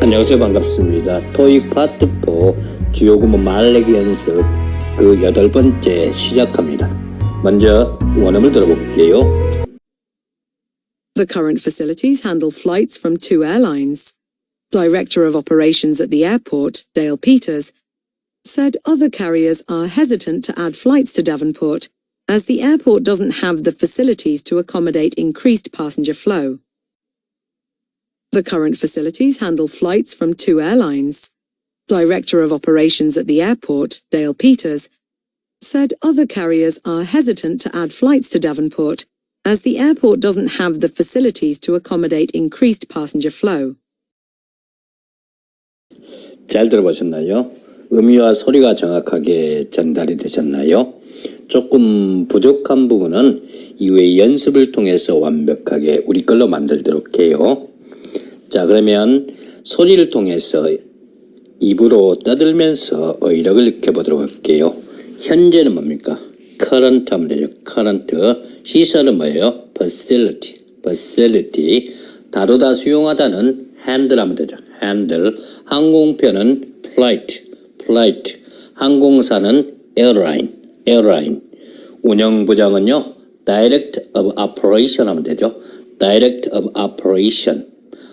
안녕하세요 반갑습니다. 토익 파트 4 주요 구문 말레기 연습 그 여덟 번째 시작합니다. 먼저 원음을 들어볼게요. The current facilities handle flights from two airlines. Director of Operations at the airport, Dale Peters, said other carriers are hesitant to add flights to Devonport as the airport doesn't have the facilities to accommodate increased passenger flow. The current facilities handle flights from two airlines. Director of Operations at the airport, Dale Peters, said other carriers are hesitant to add flights to Devonport as the airport doesn't have the facilities to accommodate increased passenger flow. 잘 들어보셨나요? 음이와 소리가 정확하게 전달이 되셨나요? 조금 부족한 부분은 이후에 연습을 통해서 완벽하게 우리 걸로 만들도록 해요. 자 그러면 소리를 통해서 입으로 떠들면서 의력을 익혀보도록 할게요. 현재는 뭡니까? current 하면 되죠. current. 시설은 뭐예요? facility. facility. 다루다 수용하다는 handle 하면 되죠. handle. 항공편은 flight. flight. 항공사는 airline. airline. 운영부장은요. direct of operation 하면 되죠. direct of operation.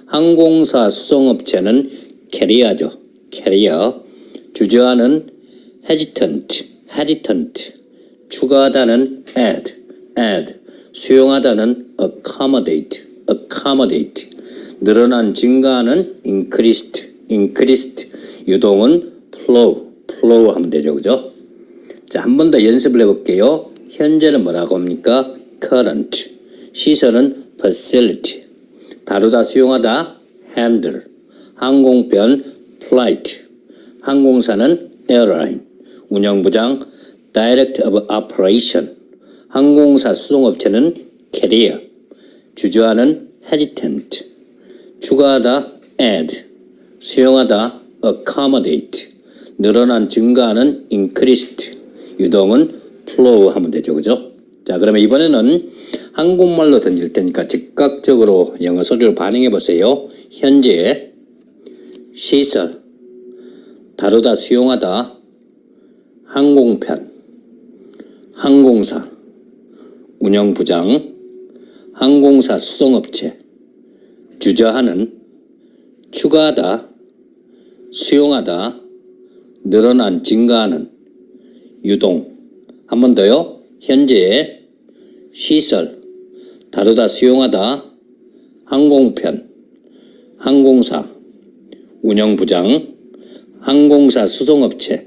항공사 수송업체는 캐리어죠. 캐리어. 주저하는 hesitant, hesitant. 추가하다는 add, add. 수용하다는 accommodate, accommodate. 늘어난 증가하는 increased, increased. 유동은 flow, flow 하면 되죠. 그죠? 자, 한 번 더 연습을 해볼게요. 현재는 뭐라고 합니까? current. 시설은 facility. 다루다 수용하다 handle 항공편 flight 항공사는 airline 운영부장 direct of operation 항공사 수송업체는 carrier 주저하는 hesitant 추가하다 add 수용하다 accommodate 늘어난 증가하는 increased 유동은 flow 하면 되죠 그죠 자 그러면 이번에는 한국말로 던질 테니까 즉각적으로 영어 소리로 반응해 보세요. 현재 시설 다루다 수용하다 항공편 항공사 운영부장 항공사 수송업체 주저하는 추가하다 수용하다 늘어난 증가하는 유동 한 번 더요. 현재의 시설. 다루다 수용하다. 항공편 항공사 운영부장 항공사 수송업체.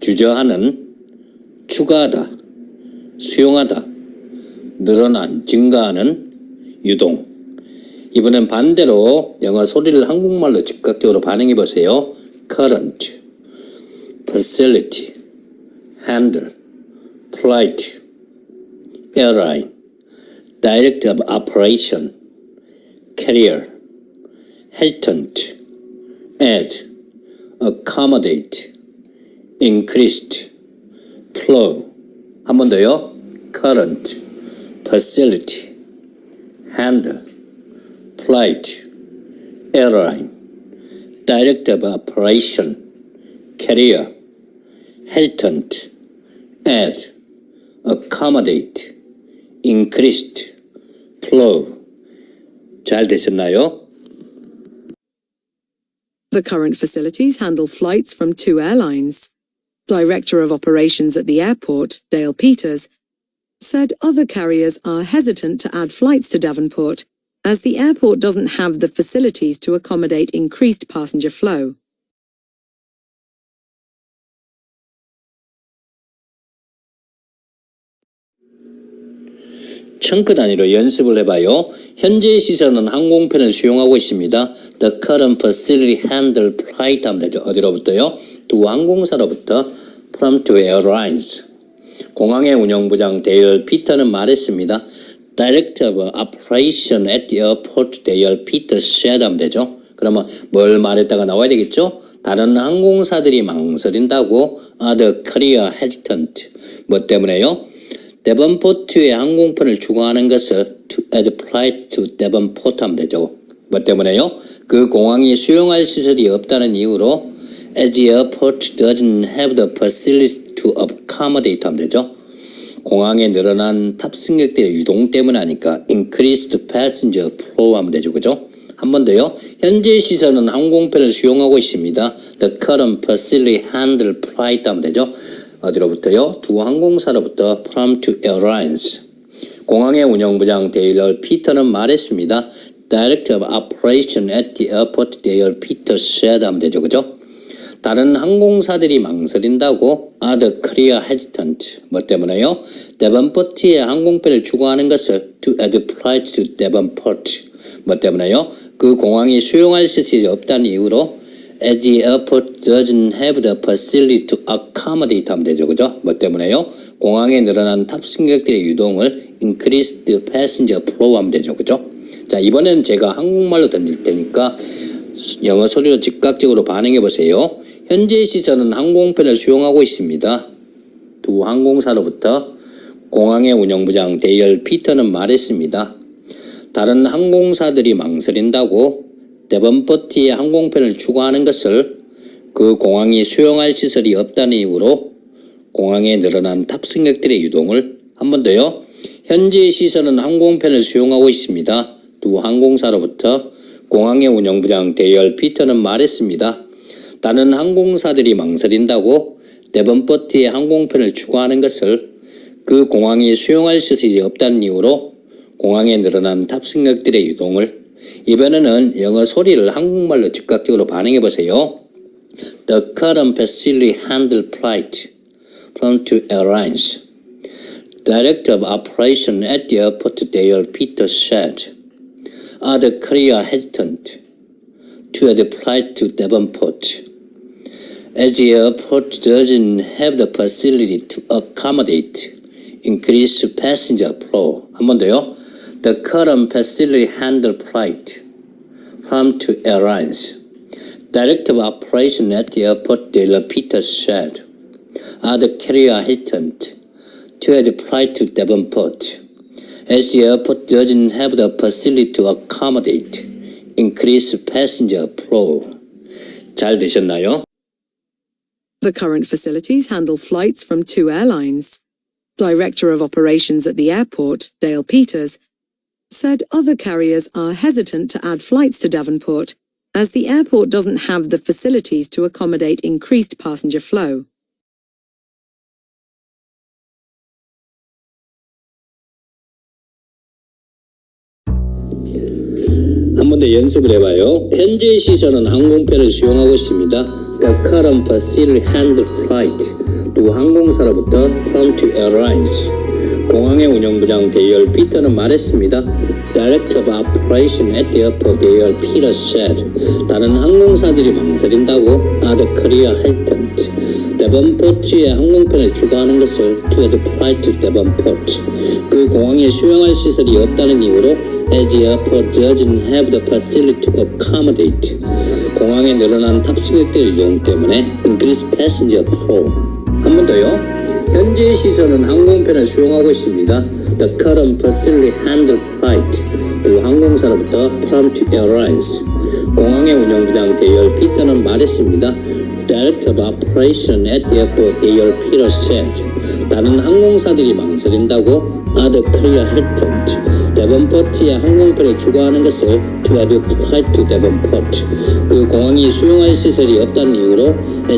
주저하는 추가하다 수용하다. 늘어난 증가하는 유동. 이번엔 반대로 영어 소리를 한국말로 즉각적으로 반응해 보세요. current, facility, handle, flight, airline, direct of operation, carrier, hesitant, add, accommodate, increased, flow. 한 번 더요. current, facility, handle, flight, airline, direct of operation, carrier, hesitant, add, accommodate, increased, flow. 잘 되셨나요? The current facilities handle flights from two airlines. Director of Operations at the airport, Dale Peters, said other carriers are hesitant to add flights to Devonport as the airport doesn't have the facilities to accommodate increased passenger flow. 청크 단위로 연습을 해봐요. 현재 시설은 항공편을 수용하고 있습니다. The current facility handle flight 하면 되죠. 어디로부터요? 두 항공사로부터 from two airlines. 공항의 운영부장 데일 피터는 말했습니다. Director of Operation at the airport 데일 피터 said 하면 되죠. 그러면 뭘 말했다가 나와야 되겠죠? 다른 항공사들이 망설인다고 other carrier hesitant. 뭐 때문에요? 데번포트의 항공편을 추구하는 것을 to flight to 데번포트 하면 되죠. 뭐 때문에요? 그 공항이 수용할 시설이 없다는 이유로 as the airport doesn't have the facility to accommodate 하면 되죠. 공항에 늘어난 탑승객들의 유동 때문 아니까 increased passenger flow 하면 되죠. 그죠? 한 번 더요. 현재 시설은 항공편을 수용하고 있습니다. The current facility handle flight 하면 되죠. 어디로부터요? 두 항공사로부터 from to airlines. 공항의 운영부장 데일러 피터는 말했습니다. Director of Operation at the airport, Dale Peter said 하면 되죠. 그죠? 다른 항공사들이 망설인다고 other clear hesitant 뭐 때문에요? 데번포트에 항공편을 추구하는 것을 to add flight to Devonport 뭐 때문에요? 그 공항이 수용할 시설이 없다는 이유로 as the airport doesn't have the facility to accommodate 하면 되죠. 그죠? 뭐 때문에요? 공항에 늘어난 탑승객들의 유동을 increased passenger flow 하면 되죠. 그죠? 자, 이번에는 제가 한국말로 던질 테니까 영어 소리로 즉각적으로 반응해 보세요. 현재 시설은 항공편을 수용하고 있습니다. 두 항공사로부터 공항의 운영부장 데이얼 피터는 말했습니다. 다른 항공사들이 망설인다고 데번포트의 항공편을 추구하는 것을 그 공항이 수용할 시설이 없다는 이유로 공항에 늘어난 탑승객들의 유동을 한 번 더요. 현재 시설은 항공편을 수용하고 있습니다. 두 항공사로부터 공항의 운영부장 데이얼 피터는 말했습니다. 다른 항공사들이 망설인다고 데번포트의 항공편을 추구하는 것을 그 공항이 수용할 시설이 없다는 이유로 공항에 늘어난 탑승객들의 유동을 이번에는 영어 소리를 한국말로 즉각적으로 반응해 보세요. The current facility handle flight from to airlines. Director of Operation at the airport, Dale Peter said, are the clear hesitant to add flight to Devonport, as the airport doesn't have the facility to accommodate increased passenger flow. 한 번 더요. The current facility handle flight from to airlines. Director of Operation at the airport, Dale Peter said, are the carrier hesitant to add flight to Devonport, as the airport doesn't have the facility to accommodate increased passenger flow. 잘 되셨나요? The current facilities handle flights from two airlines. Director of Operations at the airport, Dale Peters, said other carriers are hesitant to add flights to Devonport as the airport doesn't have the facilities to accommodate increased passenger flow. 한 번 더 연습을 해봐요. 현재 시설은 항공편을 수용하고 있습니다. The current facility handle flight. 두 항공사로부터 from to airlines. 공항의 운영부장 데이얼 피터는 말했습니다. Director of Operation at the airport, 데이얼 피터 said. 다른 항공사들이 망설인다고 other career hesitant. 데번포트의 항공편을 추가하는 것을 to add flight to Devonport. 그 공항에 수용할 시설이 없다는 이유로 as the airport doesn't have the facility to accommodate. 공항에 늘어난 탑승객들의 이용 때문에 increased passenger flow. 한 번 더요. 현재 시설은 항공편을 수용하고 있습니다. The current facility handle flight. 그 항공사로부터 from to airlines. 공항의 운영부장 데이얼 피터는 말했습니다. Director of Operation at the airport, Dale Peter said. 다른 항공사들이 망설인다고 other clear hesitant. 데번포트의 항공편을 추구하는 것을 flight to Devonport. 그 공항이 수용할 시설이 없다는 이유로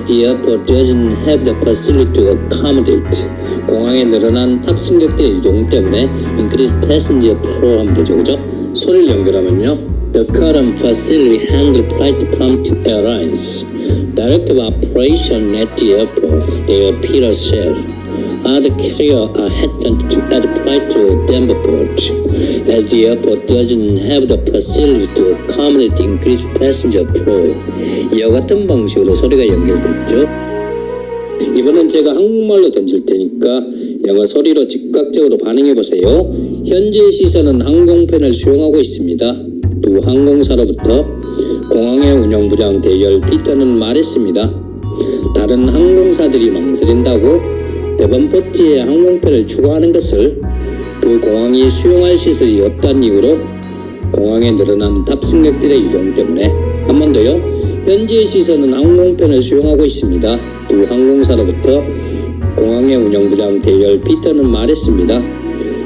the airport doesn't have the facility to accommodate. 공항에 늘어난 탑승객들의 이동 때문에 increased passenger flow 하면 되죠, 그죠? 소리를 연결하면요. The current facility handle flight from airlines. Director of Operation at the airport, Dale Peter said. Other carrier are hesitant to flight to Denverport, as the airport doesn't have the facility to accommodate increased passenger flow. 이와 같은 방식으로 소리가 연결됐죠. 이번엔 제가 한국말로 던질 테니까 영어 소리로 즉각적으로 반응해 보세요. 현재 시설은 항공편을 수용하고 있습니다. 두 항공사로부터 공항의 운영부장 대열 피터는 말했습니다. 다른 항공사들이 망설인다고 데번포트의 항공편을 추구하는 것을 그 공항이 수용할 시설이 없다는 이유로 공항에 늘어난 탑승객들의 이동 때문에 한 번 더요. 현재 시선은 항공편을 수용하고 있습니다. 두 항공사로부터 공항의 운영부장 대열 피터는 말했습니다.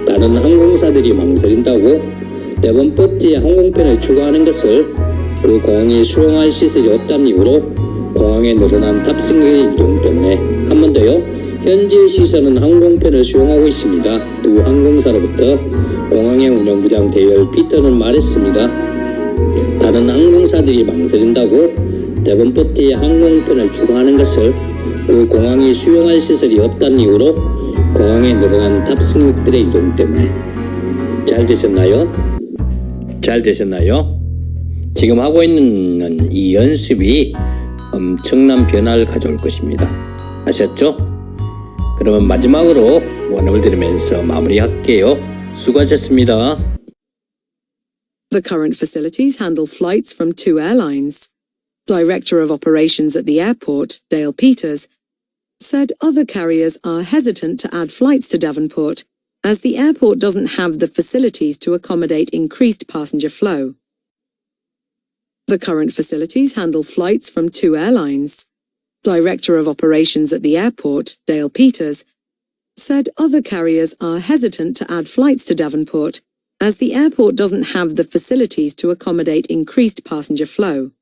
다른 항공사들이 망설인다고 데번포트에 항공편을 추가하는 것을 그 공항에 수용할 시설이 없다는 이유로 공항에 늘어난 탑승객의 이동 때문에 한번 더요. 현재 시선은 항공편을 수용하고 있습니다. 두 항공사로부터 공항의 운영부장 대열 피터는 말했습니다. 다른 항공사들이 망설인다고 데번포트에 항공편을 추가하는 것을 그 공항이 수용할 시설이 없다는 이유로 공항에 늘어난 탑승객들의 이동 때문에 잘 되셨나요? 잘 되셨나요? 지금 하고 있는 이 연습이 엄청난 변화를 가져올 것입니다. 아셨죠? 그러면 마지막으로 원음을 들으면서 마무리할게요. 수고하셨습니다. The current facilities handle flights from two airlines. Director of Operations at the airport, Dale Peters, said other carriers are hesitant to add flights to Devonport as the airport doesn't have the facilities to accommodate increased passenger flow. The current facilities handle flights from two airlines. Director of Operations at the airport, Dale Peters, said other carriers are hesitant to add flights to Devonport as the airport doesn't have the facilities to accommodate increased passenger flow.